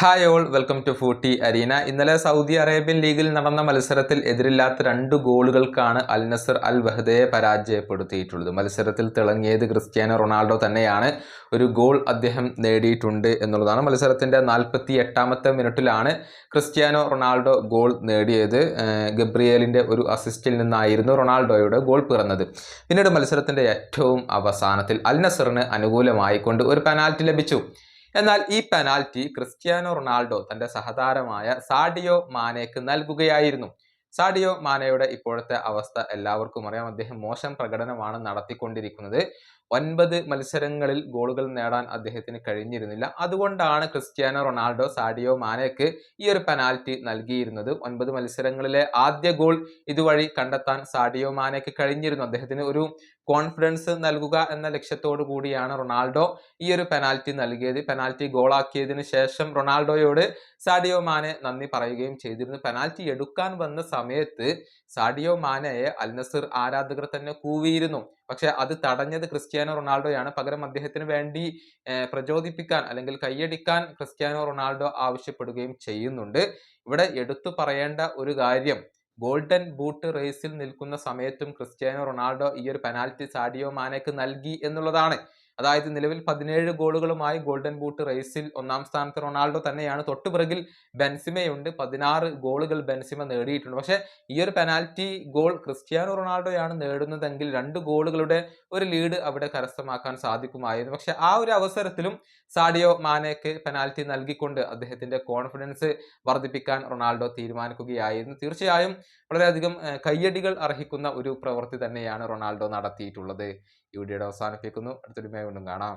Hi all welcome to footy arena ഇന്നലെ Saudi Arabian ലീഗിൽ നടന്ന മത്സരത്തിൽ എതിരില്ലാത്ത രണ്ട് ഗോളുകൾക്കാണ് അൽ നസർ അൽ വഹദയെ പരാജയപ്പെടുത്തിയിട്ടുള്ളത്. മത്സരത്തിൽ തിളങ്ങിയത് ക്രിസ്ത്യാനോ റൊണാൾഡോ തന്നെയാണ്. ഒരു ഗോൾ അദ്ദേഹം നേടിയിട്ടുണ്ട് എന്നുള്ളതാണ്. മത്സരത്തിന്റെ നാൽപ്പത്തി എട്ടാമത്തെ മിനിറ്റിലാണ് ക്രിസ്ത്യാനോ റൊണാൾഡോ ഗോൾ നേടിയത്. ഗബ്രിയേലിന്റെ ഒരു അസിസ്റ്റിൽ നിന്നായിരുന്നു റൊണാൾഡോയുടെ ഗോൾ പിറന്നത്. പിന്നീട് മത്സരത്തിന്റെ ഏറ്റവും അവസാനത്തിൽ അൽ നസറിന് അനുകൂലമായിക്കൊണ്ട് ഒരു പെനാൽറ്റി ലഭിച്ചു. എന്നാൽ ഈ പെനാൽറ്റി ക്രിസ്ത്യാനോ റൊണാൾഡോ തന്റെ സഹതാരമായ സാഡിയോ മാനേക്ക് നൽകുകയായിരുന്നു. സാഡിയോ മാനയുടെ ഇപ്പോഴത്തെ അവസ്ഥ എല്ലാവർക്കും അറിയാം. അദ്ദേഹം മോശം പ്രകടനമാണ് നടത്തിക്കൊണ്ടിരിക്കുന്നത്. ഒൻപത് മത്സരങ്ങളിൽ ഗോളുകൾ നേടാൻ അദ്ദേഹത്തിന് കഴിഞ്ഞിരുന്നില്ല. അതുകൊണ്ടാണ് ക്രിസ്ത്യാനോ റൊണാൾഡോ സാഡിയോ മാനയ്ക്ക് ഈ ഒരു പെനാൽറ്റി നൽകിയിരുന്നത്. ഒൻപത് മത്സരങ്ങളിലെ ആദ്യ ഗോൾ ഇതുവഴി കണ്ടെത്താൻ സാഡിയോ മാനയ്ക്ക് കഴിഞ്ഞിരുന്നു. അദ്ദേഹത്തിന് ഒരു കോൺഫിഡൻസ് നൽകുക എന്ന ലക്ഷ്യത്തോടു കൂടിയാണ് റൊണാൾഡോ ഈ ഒരു പെനാൽറ്റി നൽകിയത്. പെനാൽറ്റി ഗോളാക്കിയതിനു ശേഷം റൊണാൾഡോയോട് സാഡിയോ മാനെ നന്ദി പറയുകയും ചെയ്തിരുന്നു. പെനാൽറ്റി എടുക്കാൻ വന്ന സമയത്ത് സാഡിയോ മാനയെ അൽ നസർ ആരാധകർ തന്നെ കൂവിയിരുന്നു. പക്ഷെ അത് തടഞ്ഞത് ക്രിസ്ത്യാനോ റൊണാൾഡോയാണ്. പകരം അദ്ദേഹത്തിന് വേണ്ടി പ്രചോദിപ്പിക്കാൻ അല്ലെങ്കിൽ കൈയടിക്കാൻ ക്രിസ്ത്യാനോ റൊണാൾഡോ ആവശ്യപ്പെടുകയും ചെയ്യുന്നുണ്ട്. ഇവിടെ എടുത്തു പറയേണ്ട ഒരു കാര്യം ഗോൾഡൻ ബൂട്ട് റേസിൽ നിൽക്കുന്ന സമയത്തും ക്രിസ്ത്യാനോ റൊണാൾഡോ ഈ ഒരു പെനാൽറ്റി സാഡിയോ മാനയ്ക്ക് നൽകി എന്നുള്ളതാണ്. അതായത് നിലവിൽ പതിനേഴ് ഗോളുകളുമായി ഗോൾഡൻ ബൂട്ട് റേസിൽ ഒന്നാം സ്ഥാനത്ത് റൊണാൾഡോ തന്നെയാണ്. തൊട്ടുപിറകിൽ ബെൻസിമയുണ്ട്. പതിനാറ് ഗോളുകൾ ബെൻസിമ നേടിയിട്ടുണ്ട്. പക്ഷേ ഈ ഒരു പെനാൽറ്റി ഗോൾ ക്രിസ്ത്യാനോ റൊണാൾഡോയാണ് നേടുന്നതെങ്കിൽ രണ്ട് ഗോളുകളുടെ ഒരു ലീഡ് അവിടെ കരസ്ഥമാക്കാൻ സാധിക്കുമായിരുന്നു. പക്ഷെ ആ ഒരു അവസരത്തിലും സാഡിയോ മാനേക്ക് പെനാൽറ്റി നൽകിക്കൊണ്ട് അദ്ദേഹത്തിന്റെ കോൺഫിഡൻസ് വർദ്ധിപ്പിക്കാൻ റൊണാൾഡോ തീരുമാനിക്കുകയായിരുന്നു. തീർച്ചയായും വളരെയധികം കയ്യടികൾ അർഹിക്കുന്ന ഒരു പ്രവൃത്തി തന്നെയാണ് റൊണാൾഡോ നടത്തിയിട്ടുള്ളത്. ഈ വീഡിയോയുടെ അവസാനിപ്പിക്കുന്നു അടുത്തൊരു വീണ്ടും കാണാം